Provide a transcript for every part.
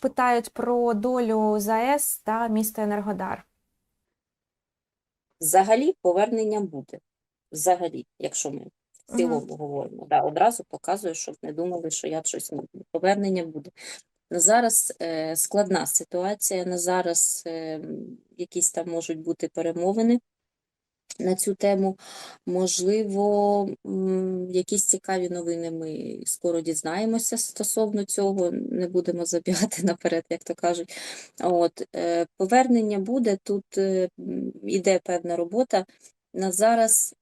Питають про долю ЗАЕС та міста Енергодар. Взагалі повернення буде. Взагалі, якщо ми в цілому говоримо. Да, одразу показую, щоб не думали, що я щось не буду. Повернення буде. На зараз е, складна ситуація, на зараз е, якісь там можуть бути перемовини на цю тему. Можливо, якісь цікаві новини ми скоро дізнаємося стосовно цього. Не будемо забігати наперед, як то кажуть. От, е, повернення буде, тут е, іде певна робота. На зараз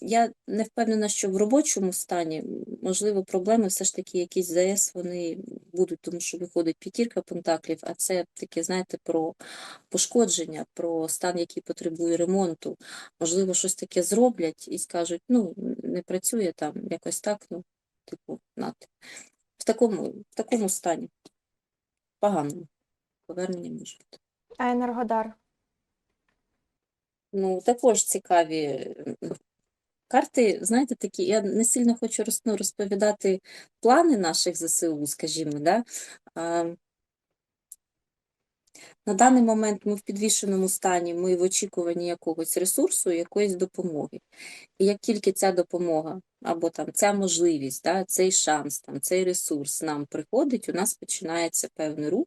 я не впевнена, що в робочому стані, можливо, проблеми все ж таки якісь ЗАЕС вони будуть, тому що виходить п'ятірка пентаклів, а це таке, знаєте, про пошкодження, про стан, який потребує ремонту. Можливо, щось таке зроблять і скажуть, ну, не працює там, якось так, ну, типу, нате. В такому, в такому стані. Поганому. Повернення може бути. А Енергодар. Ну, також цікаві карти, знаєте, такі, я не сильно хочу ну, розповідати плани наших ЗСУ, скажімо, да? На даний момент ми в підвішеному стані, ми в очікуванні якогось ресурсу, якоїсь допомоги. І як тільки ця допомога, або там ця можливість, да, цей шанс, там, цей ресурс нам приходить, у нас починається певний рух,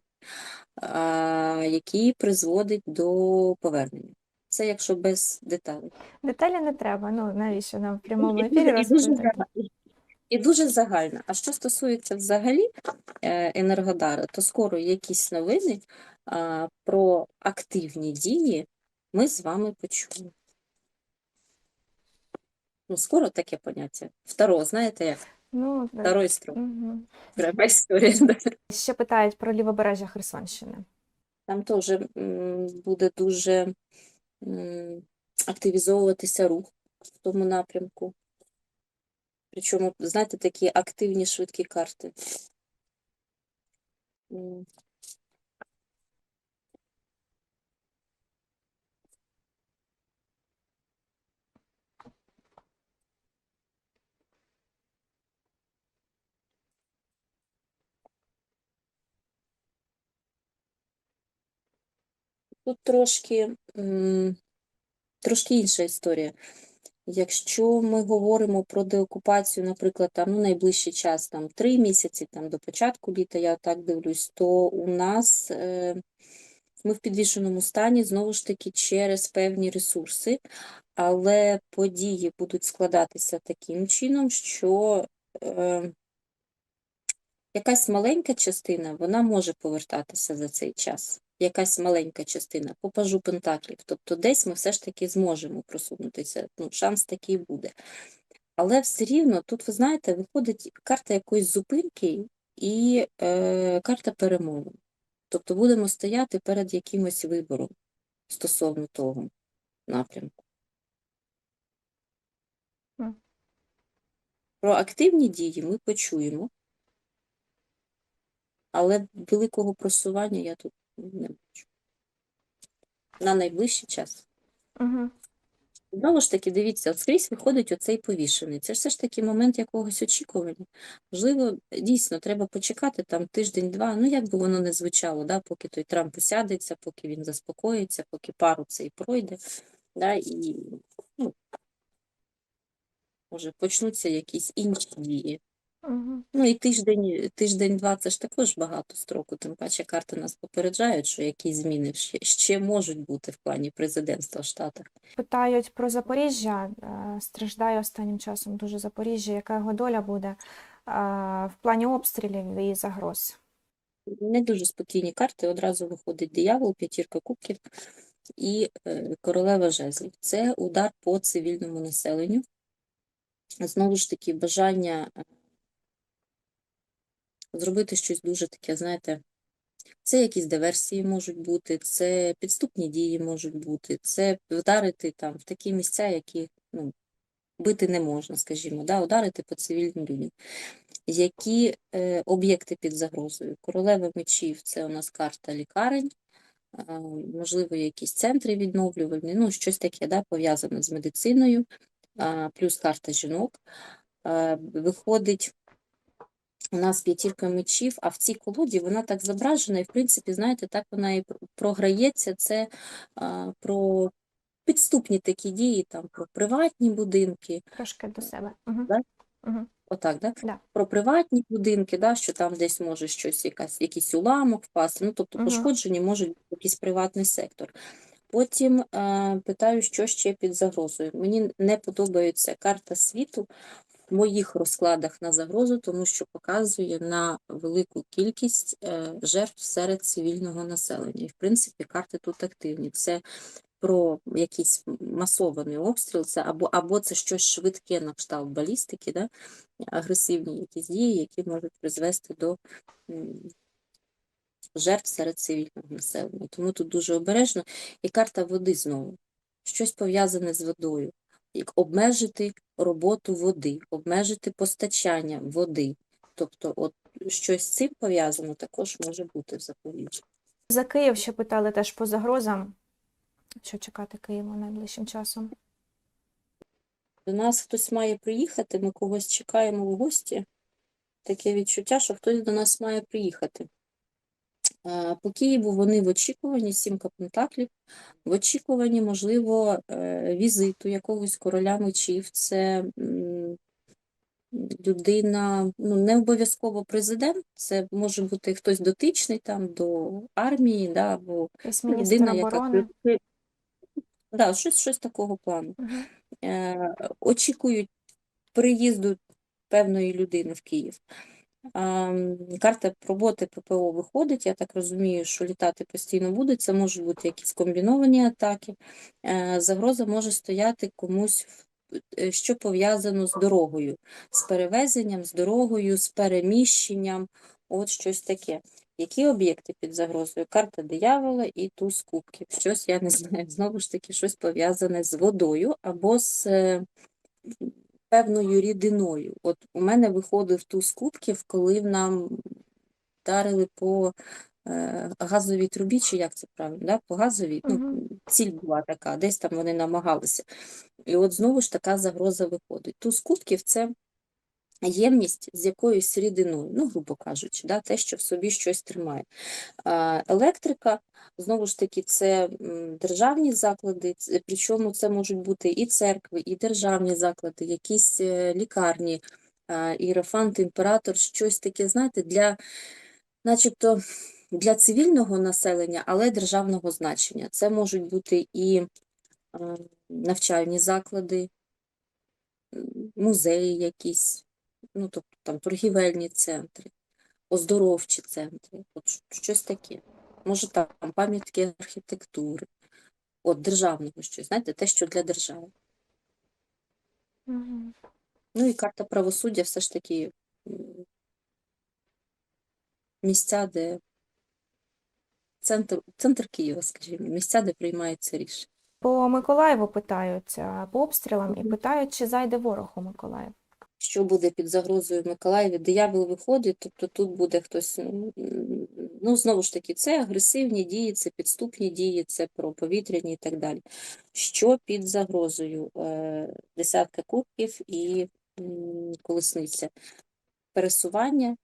а, який призводить до повернення. Це якщо без деталей. Деталі не треба. Ну навіщо нам в прямому ефірі і дуже розповідати? І дуже загально. А що стосується взагалі е, Енергодара, то скоро якісь новини про активні дії ми з вами почуємо. Ну, скоро таке поняття. Второ, знаєте як? Ну. Второй строк. Треба історія. Ще питають про лівобережжя Херсонщини. Там теж буде дуже активізовуватися рух в тому напрямку. Причому, знаєте, такі активні швидкі карти. Тут трошки, трошки інша історія. Якщо ми говоримо про деокупацію, наприклад, там, ну, найближчий час, там, три місяці, там, до початку літа, я так дивлюсь, то у нас е, ми в підвішеному стані, знову ж таки, через певні ресурси, але події будуть складатися таким чином, що е, якась маленька частина, вона може повертатися за цей час. Якась маленька частина по пажу пентаклів. Тобто десь ми все ж таки зможемо просунутися. Ну, шанс такий буде. Але все рівно, тут, ви знаєте, виходить карта якоїсь зупинки і е, карта перемови. Тобто будемо стояти перед якимось вибором стосовно того напрямку. Про активні дії ми почуємо, але великого просування я тут не бачу. На найближчий час. Угу. Знову ж таки, дивіться, от скрізь виходить оцей повішений. Це ж все ж таки момент якогось очікування. Можливо, дійсно, треба почекати там тиждень-два, ну як би воно не звучало, да, поки той Трамп усядеться, поки він заспокоїться, поки пару цей пройде, да, і ну, може почнуться якісь інші дії. Угу. Ну і тиждень, тиждень-два це ж також багато строку, тим паче карти нас попереджають, що якісь зміни ще, ще можуть бути в плані президентства в Штатах. Питають про Запоріжжя. Е, Страждає останнім часом дуже Запоріжжя. Яка його доля буде е, в плані обстрілів і загроз? Не дуже спокійні карти. Одразу виходить диявол, п'ятірка кубків і е, королева жезлів. Це удар по цивільному населенню. Знову ж таки, бажання зробити щось дуже таке, знаєте, це якісь диверсії можуть бути, це підступні дії можуть бути, це вдарити там в такі місця, які ну, бити не можна, скажімо, да, ударити по цивільним людям. Які е, об'єкти під загрозою? Королева мечів це у нас карта лікарень, е, можливо, якісь центри відновлювальні, ну, щось таке да, пов'язане з медициною, а, плюс карта жінок. Е, виходить у нас п'ятірка мечів, а в цій колоді вона так зображена, і в принципі, знаєте, так вона і програється. Це а, про підступні такі дії, там про приватні будинки, Трошки до себе. Угу. Да? Угу. отак, да? Да. Про приватні будинки, да, що там десь може щось, якась, якийсь уламок впасти. Ну, тобто Мгм. пошкоджені можуть бути якийсь приватний сектор. Потім е, питаю, що ще під загрозою. Мені не подобається карта світу моїх розкладах на загрозу, тому що показує на велику кількість е, жертв серед цивільного населення. І, в принципі, карти тут активні. Це про якийсь масований обстріл, це або, або це щось швидке на кшталт балістики, да? агресивні якісь дії, які можуть призвести до жертв серед цивільного населення. Тому тут дуже обережно. І карта води знову. Щось пов'язане з водою. Як обмежити роботу води, обмежити постачання води. Тобто, от щось з цим пов'язано також може бути в Запоріжжі. За Київ ще питали теж по загрозам. Що чекати Києва найближчим часом? До нас хтось має приїхати, ми когось чекаємо в гості. Таке відчуття, що хтось до нас має приїхати. По Києву вони в очікуванні, сімка пентаклів, в очікуванні, можливо, е, візиту якогось короля мечів. Це людина, ну, не обов'язково президент, це може бути хтось дотичний там до армії, да, або людина, яка оборони. да, щось, щось такого плану. Е, очікують приїзду певної людини в Київ. Карта роботи ППО виходить, я так розумію, що літати постійно буде. Це можуть бути якісь комбіновані атаки. Е, Загроза може стояти комусь, е, що пов'язано з дорогою, з перевезенням, з дорогою, з переміщенням, от щось таке. Які об'єкти під загрозою? Карта диявола і туз кубків. Щось я не знаю. Знову ж таки, щось пов'язане з водою або з е, певною рідиною. От у мене виходив туз кубків, коли нам вдарили по е, газовій трубі, чи як це правильно, да? по газовій, ну, ціль була така, десь там вони намагалися. І от знову ж така загроза виходить. Туз кубків – це ємність з якоюсь рідиною, ну, грубо кажучи, да? те, що в собі щось тримає. Електрика, знову ж таки, це державні заклади, причому це можуть бути і церкви, і державні заклади, якісь е, лікарні, іерофант, імператор, щось таке, знаєте, для, начебто, для цивільного населення, але державного значення. Це можуть бути і навчальні заклади, музеї якісь, ну, тобто там торгівельні центри оздоровчі центри, от щось таке. Може там пам'ятки архітектури, от державного щось, знаєте, те, що для держави. Ну і карта правосуддя все ж таки місця, де центр, центр Києва, скажімо, місця, де приймаються рішення. По Миколаєву питають, а, по обстрілам, і питають, чи зайде ворог у Миколаїв. Що буде під загрозою в Миколаєві? Диявол виходить, тобто тут буде хтось, ну, знову ж таки, це агресивні дії, це підступні дії, це про повітряні і так далі. Що під загрозою? Е, Десятка кубків і колесниця. Пересування,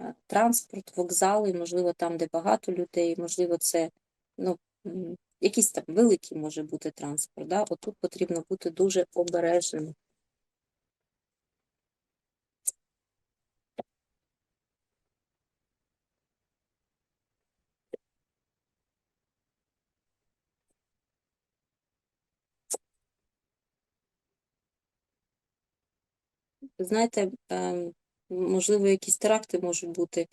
е, транспорт, вокзали, можливо, там, де багато людей, можливо, це ну, якийсь там великий може бути транспорт. Да? Отут потрібно бути дуже обережним. Знаєте, ем, можливо, якісь теракти можуть бути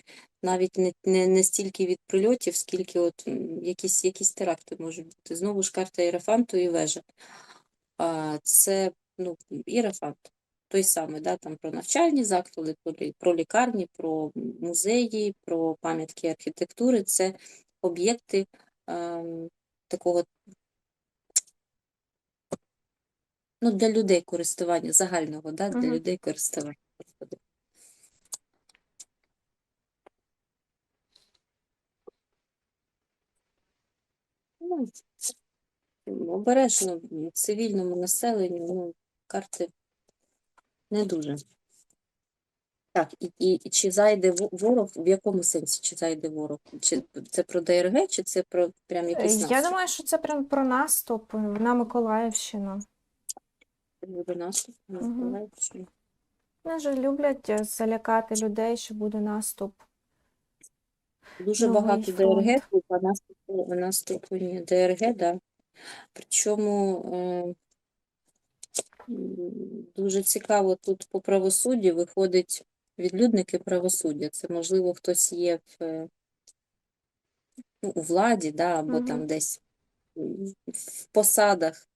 навіть не, не, не стільки від прильотів, скільки от якісь, якісь теракти можуть бути. Знову ж карта Іерофанту і вежа. Це ну, Іерофант. Той самий, да, там про навчальні заклади, про, лікарні, про музеї, про пам'ятки архітектури. Це об'єкти ем, такого ну, для людей користування, загального, да, для Мгм. людей користування. Ну, обережно м, цивільному населенню, ну, карти не дуже. Так, і, і, і чи зайде ворог, в якому сенсі чи зайде ворог? Чи це про ДРГ, чи це про прям якийсь Е, Я думаю, що це прям про наступ на Миколаївщину. Буде наступ на Мгм. Вони ж люблять е, залякати людей, що буде наступ. Дуже Новий багато фронт. ДРГ, а наступу, наступу ні. ДРГ, да. Причому е, дуже цікаво тут по правосуддю виходить відлюдники правосуддя. Це, можливо, хтось є в, е, ну, у владі, да, або Мгм. там десь в посадах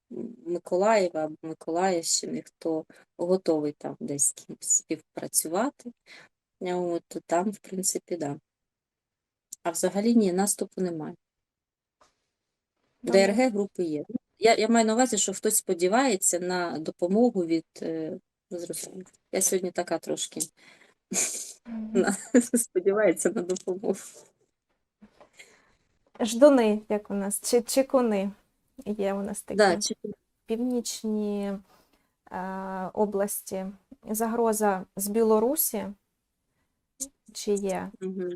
Миколаєва або Миколаївщини, хто готовий там десь з співпрацювати. От, то там, в принципі, да. А взагалі ні, наступу немає. ДРГ групи є. Я, я маю на увазі, що хтось сподівається на допомогу від е, зрозуміло. Я сьогодні така трошки сподівається на допомогу. Ждуни, як у нас, чи чекуни є у нас такі. Да, Північні е, області. Загроза з Білорусі, чи є, Угу.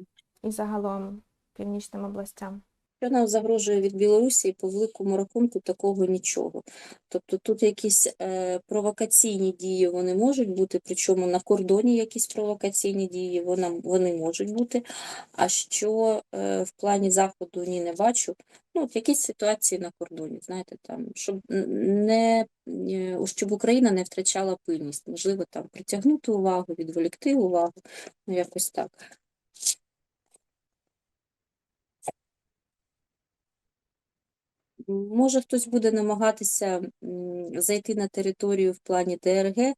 і загалом північним областям. Що нам загрожує від Білорусі, по великому рахунку такого нічого. Тобто тут якісь е, провокаційні дії вони можуть бути, причому на кордоні якісь провокаційні дії вони, вони можуть бути. А що е, в плані Заходу ні не бачу, ну от якісь ситуації на кордоні, знаєте, там, щоб не, е, щоб Україна не втрачала пильність, можливо, там притягнути увагу, відволікти увагу, ну якось так. Може, хтось буде намагатися зайти на територію в плані ДРГ.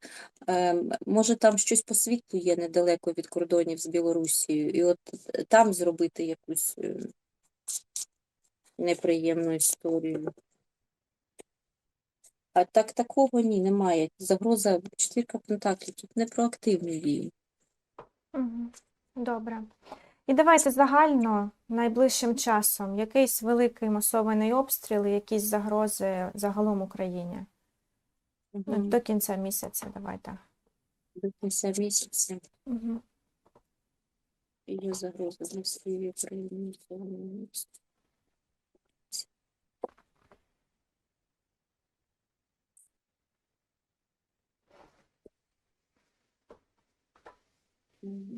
ем, Може, там щось по світлу є недалеко від кордонів з Білорусією, і от е, там зробити якусь е, неприємну історію. А так такого ні, немає. Загроза четвірка пентаклів, тут не про активні дії. Добре. І давайте загально найближчим часом якийсь великий масований обстріл, і якісь загрози загалом Україні. Угу. До кінця місяця давайте. До кінця місяця Угу. є загроза для всієї України.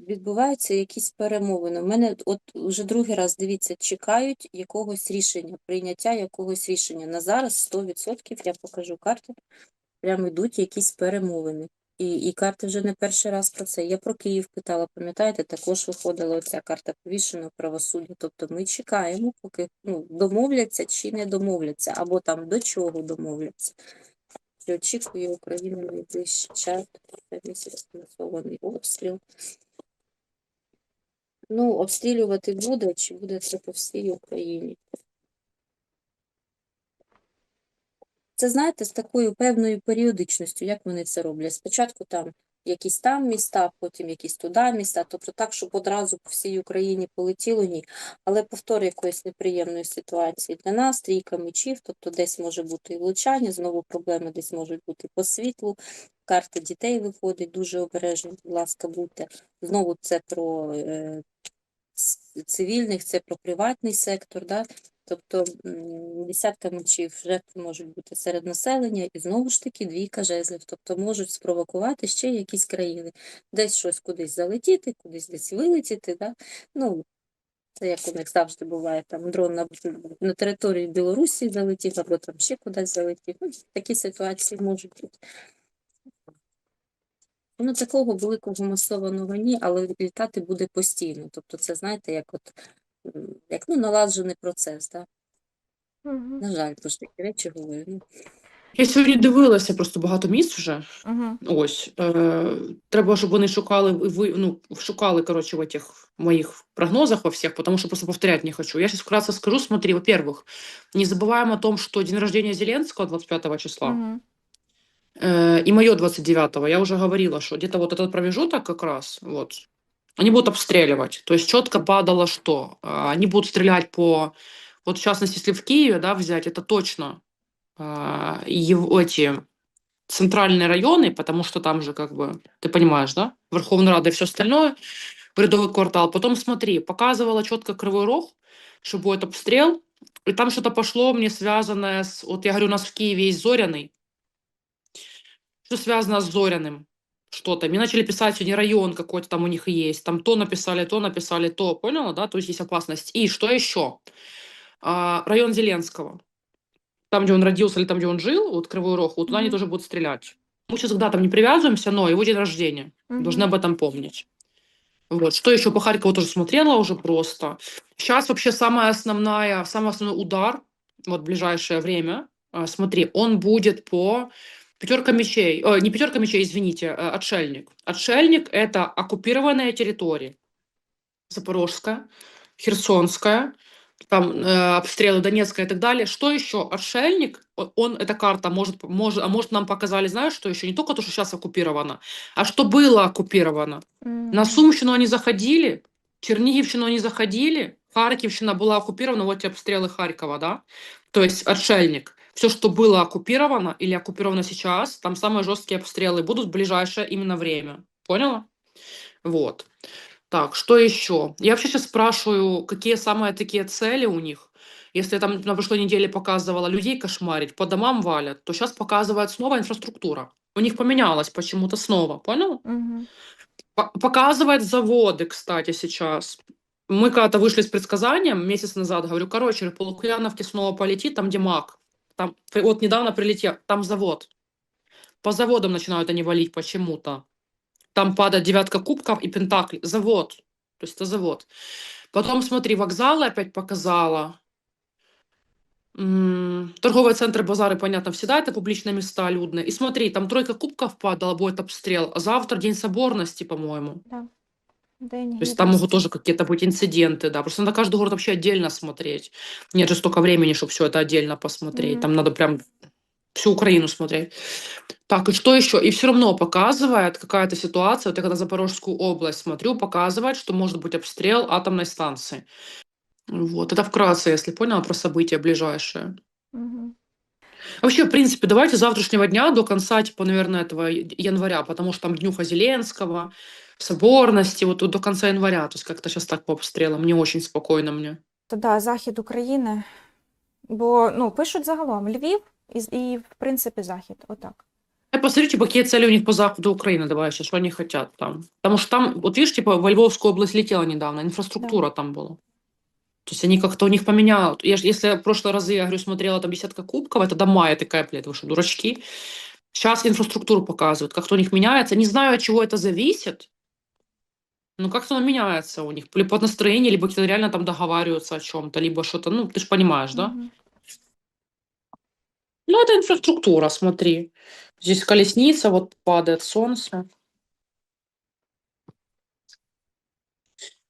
Відбуваються якісь перемовини. У мене от вже другий раз, дивіться, чекають якогось рішення, прийняття якогось рішення. На зараз 100%, я покажу карту, прямо йдуть якісь перемовини. І, і карти вже не перший раз про це. Я про Київ питала, пам'ятаєте, також виходила оця карта повішеного правосуддя. Тобто ми чекаємо, поки ну, домовляться чи не домовляться, або там до чого домовляться. Чи очікує Україна найближчий час, це місяць масований обстріл. Ну, обстрілювати буде, чи буде це по всій Україні? Це, знаєте, з такою певною періодичністю, як вони це роблять. Спочатку там якісь там міста, потім якісь туди міста, тобто так, щоб одразу по всій Україні полетіло, ні. Але повтор якоїсь неприємної ситуації для нас, трійка мечів, тобто десь може бути і влучання, знову проблеми десь можуть бути по світлу, карта дітей виходить, дуже обережно, будь ласка, будьте. Знову це про е, цивільних, це про приватний сектор, да? Тобто десятка мечів жертви можуть бути серед населення, і знову ж таки двійка жезлів, тобто можуть спровокувати ще якісь країни, десь щось кудись залетіти, кудись десь вилетіти. Да? Ну, це як у них завжди буває, там дрон на, на території Білорусі залетів, або там ще кудись залетів. Ну, такі ситуації можуть бути. Ну, такого великого масованого ні, але літати буде постійно. Тобто це, знаєте, як от як ну, наладжений процес, так? Мгм. На жаль, тож такі речі говорю. Ну, Я сьогодні дивилася просто багато місць вже. Мгм. Ось. Е, треба, щоб вони шукали, ви, ну, шукали, короче, в этих моих прогнозах во всех, потому что просто повторять не хочу. Я сейчас вкратце скажу. Смотри, во-первых, не забываем о том, что день рождения Зеленского 25 числа Мгм. э, и мое 29 я уже говорила, что где-то вот этот промежуток как раз, вот, они будут обстреливать. То есть четко падало что? А, Они будут стрелять по, вот в частности, если в Киеве, да, взять, это точно а, и в- эти центральные районы, потому что там же как бы, ты понимаешь, да, Верховная Рада и все остальное, Бредовый квартал. Потом смотри, показывала четко Кривой Рог, что будет обстрел, и там что-то пошло мне связанное с, вот я говорю, у нас в Киеве есть Зоряный, что связано с Зоряным, что-то. Мне начали писать сегодня район какой-то там у них есть, там то написали, то написали, то, поняла, да, то есть есть опасность. И что еще? А, район Зеленского, там, где он родился или там, где он жил, вот Кривой Рог, вот туда они Мгм. тоже будут стрелять. Мы сейчас к датам не привязываемся, но его день рождения. Мгм. Должны об этом помнить. Вот. Что еще по Харькову тоже смотрела уже просто. Сейчас вообще самая основная, самый основной удар, вот в ближайшее время, а, смотри, он будет по пятерка мечей, э, не пятерка мечей, извините, э, отшельник. Отшельник – это оккупированные территории. Запорожская, Херсонская, там э, обстрелы Донецкая и так далее. Что еще? Отшельник, о- он, эта карта может, может, а может нам показали, знаешь, что еще? Не только то, что сейчас оккупировано, а что было оккупировано. На Мгм. Сумщину они заходили, Чернигівщину они заходили, Харьковщина была оккупирована, вот те обстрелы Харькова, да? То есть отшельник. Все, что было оккупировано или оккупировано сейчас, там самые жесткие обстрелы будут в ближайшее именно время. Поняла? Вот. Так, что еще? Я вообще сейчас спрашиваю, какие самые такие цели у них. Если там на прошлой неделе показывала людей кошмарить, по домам валят, то сейчас показывает снова инфраструктура. У них поменялась почему-то снова, поняла? Мгм. По- Показывает заводы, кстати, сейчас. Мы когда-то вышли с предсказанием месяц назад, говорю, короче, по Лукьяновке снова полетит, там где МАК. Там, вот недавно прилетел, там завод. По заводам начинают они валить почему-то. Там падает девятка кубков и пентакль. Завод. То есть это завод. Потом, смотри, вокзалы опять показала. Торговые центры, базары, понятно, всегда это публичные места людные. И смотри, там тройка кубков падала, будет обстрел. А завтра День соборности, по-моему. Да. День То есть там могут тоже какие-то быть инциденты, да. Просто надо каждый город вообще отдельно смотреть. Нет же столько времени, чтобы все это отдельно посмотреть. Мгм. Там надо прям всю Украину смотреть. Так, и что еще? И все равно показывает какая-то ситуация, вот я когда Запорожскую область смотрю, показывает, что может быть обстрел атомной станции. Вот, это вкратце, если поняла, про события ближайшие. Мгм. Вообще, в принципе, давайте с завтрашнего дня до конца, типа, наверное, этого я- января, потому что там Днюха Зеленского, соборности, вот до конца января, то есть как-то сейчас так по обстрелам, не очень спокойно мне. То да, захід України. Бо ну, пишуть загалом Львів і, з- і в принципі, захід. Отак. А посмотрите, какие цели у них по заходу Украины, давай сейчас, что они хотят там. Потому что там, вот видишь, типа, во Львовскую область летела недавно, инфраструктура там была. То есть они как-то у них поменяли. Я ж- если в прошлые разы, я говорю, смотрела там десятка кубков, это дома, я такая, блядь, вы что, дурачки? Сейчас инфраструктуру показывают, как-то у них меняется. Не знаю, от чего это зависит, Но как-то оно меняется у них. Либо под настроение, либо какие-то реально там договариваются о чем-то, либо что-то, ну, ты же понимаешь, да? Мгм. Ну, это инфраструктура, смотри. Здесь колесница, вот падает солнце.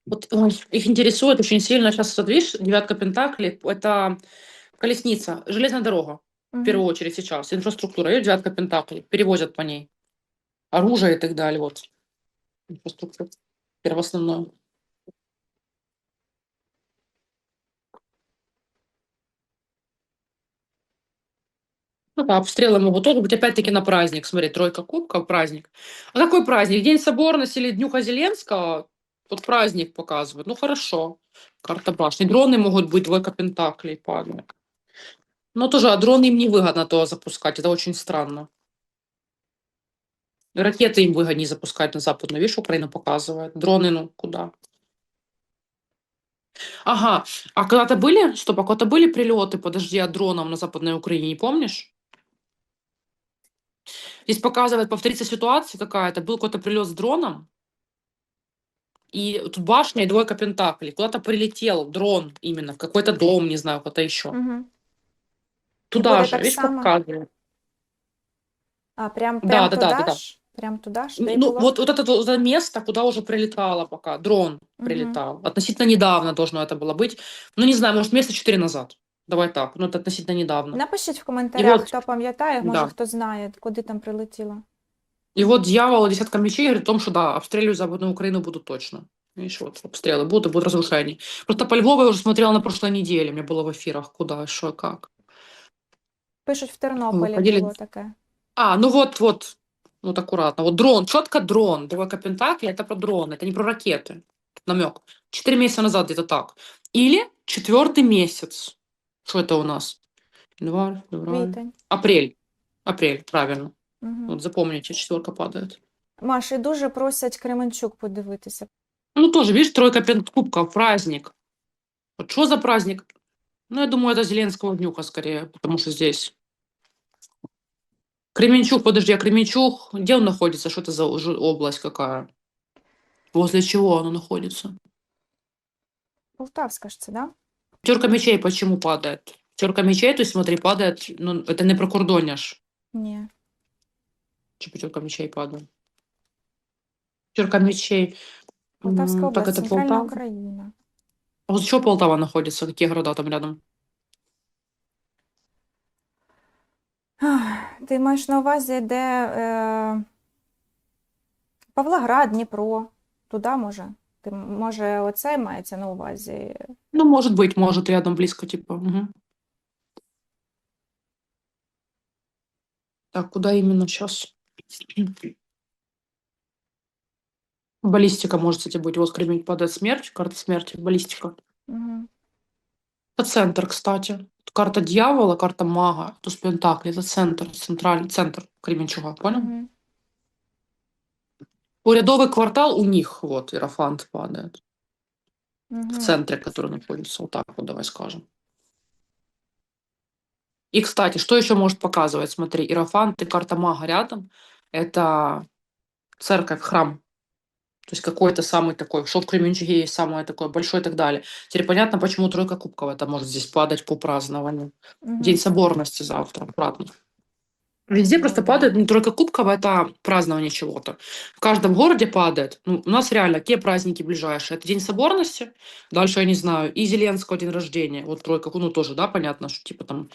Вот ой, их интересует очень сильно сейчас, вот видишь, девятка пентаклей, это колесница, железная дорога, в Мгм. первую очередь сейчас, инфраструктура, и девятка пентаклей, перевозят по ней оружие и так далее, вот. Инфраструктура первоосновное. Ну да, обстрелы могут тоже быть опять-таки на праздник. Смотри, тройка кубков, праздник. А какой праздник? День соборности или Днюха Зеленского? Вот праздник показывают. Ну хорошо. Карта башни. Дроны могут быть, двойка пентаклей падает. Но тоже, а дроны им невыгодно то запускать. Это очень странно. Ракеты им выгоднее запускать на западную. Видишь, Украина показывает. Дроны, ну, куда? Ага. А когда-то были, стоп, а когда-то были прилеты, подожди, от дронов на Западной Украине, не помнишь? Здесь показывает, повторится ситуация какая-то. Был какой-то прилет с дроном, и тут башня и двойка пентаклей. Куда-то прилетел дрон именно, в какой-то дом, не знаю, куда еще. Мгм. Туда же, видишь, само? показывает. А, прям, Да, прям да, да, туди да, да. ж? Прям туди ж? Де й Ну, було? вот, вот это, вот это место, куда уже прилетало пока, дрон Мгм. прилетал. Относительно недавно должно это было быть. Ну, не знаю, может, месяца четыре назад. Давай так, ну, это относительно недавно. Напишіть в коментарях, от- хто пам'ятає, може Да. хто знає, куди там прилетіло. И вот дьявол, десятка мечей говорит о том, что да, обстреливать Западную Украину будут точно. Видишь, вот обстрелы будут, и будут разрушения. Просто по Львову я уже смотрела на прошлой неделе, у меня было в эфирах, куда, что, как. Пишуть, в Тернополі Виходили- було таке. А, ну вот, вот, вот аккуратно. Вот дрон, четко дрон. Двойка Пентакли это про дрон, это не про ракеты. Намек. Четыре месяца назад где-то так. Или четвертый месяц. Что это у нас? Январь, февраль. Апрель. Апрель, правильно. Угу. Вот запомните, четверка падает. Маш, і дуже просять Кременчук подивитися. Ну, тоже, видишь, тройка кубков, праздник. Вот что за праздник? Ну, я думаю, это Зеленского днюха скорее, потому что здесь. Кременчуг, подожди, а Кременчуг, где он находится? Что это за область какая? Возле чего оно находится? Полтавська ж це, да? Терка мечей почему падает? Терка мечей, то есть, смотри, падает, ну, это не прокордоння ж. Ні. Чи терка мечей падает? Терка мечей. Полтавська М, область, так это центральна Полтава. Україна. А вот что Полтава находится? Какие города там рядом? Ти маєш на увазі, де е... Павлоград, Дніпро, туди може? Ти, може, оце мається на увазі? Ну, может быть, может, рядом, близко, типа. мгм. Так, куда именно сейчас? Баллистика может, кстати, быть. Вот Кремень падает смерть, карта смерти, баллистика. Угу. Это центр, кстати. Карта дьявола, карта мага, туз пентаклей. Это центр, центральный центр Кременчуга, понял? Угу. Урядовый квартал у них, вот, Иерофант падает. Угу. в центре, который находится. Вот так вот, давай скажем. И, кстати, что еще может показывать? Смотри, Иерофант и карта мага рядом. Это церковь, храм. То есть какой-то самый такой, что в Кременчуге есть самое такое большое и так далее. Теперь понятно, почему тройка кубков это может здесь падать по празднованию. День соборности завтра, правда. Везде просто падает, ну, тройка кубков это празднование чего-то. В каждом городе падает. Ну, у нас реально какие праздники ближайшие? Это День соборности, дальше я не знаю, и Зеленского день рождения. Вот тройка, ну тоже, да, понятно, что типа там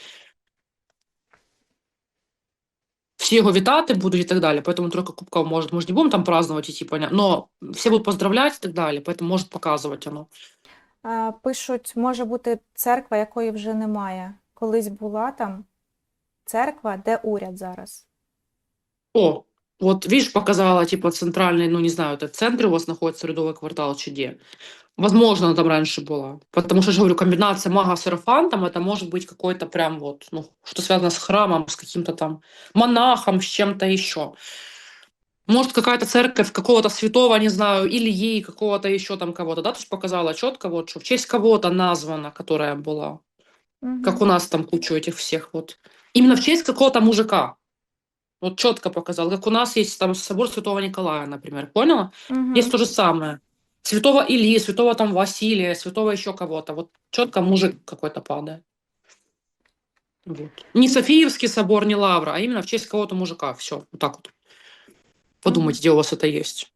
все его витаты будут и так далее. Поэтому тройка кубков может, мы же не будем там праздновать идти, понятно, но все будут поздравлять и так далее, поэтому может показывать оно. А, Пишуть, може бути церква, якої вже немає. Колись була там церква, де уряд зараз. О, вот видишь, показала, типа, центральный, ну, не знаю, это в центре у вас находится рядовой квартал, чи где. Возможно, она там раньше была. Потому что, я же говорю, комбинация мага с иерофантом, это может быть какой-то прям вот, ну, что связано с храмом, с каким-то там монахом, с чем-то еще. Может, какая-то церковь какого-то святого, не знаю, Ильи, какого-то еще там кого-то, да, то есть показала четко вот, что в честь кого-то названа, которая была. Угу. Как у нас там кучу этих всех вот. Именно в честь какого-то мужика. Вот четко показал. Как у нас есть там собор Святого Николая, например. Поняла? Есть то же самое. Святого Ильи, святого там Василия, святого еще кого-то. Вот четко мужик какой-то падает. Вот. Не Софиевский собор, не Лавра, а именно в честь кого-то мужика. Все, вот так вот. Подумайте, где у вас это есть.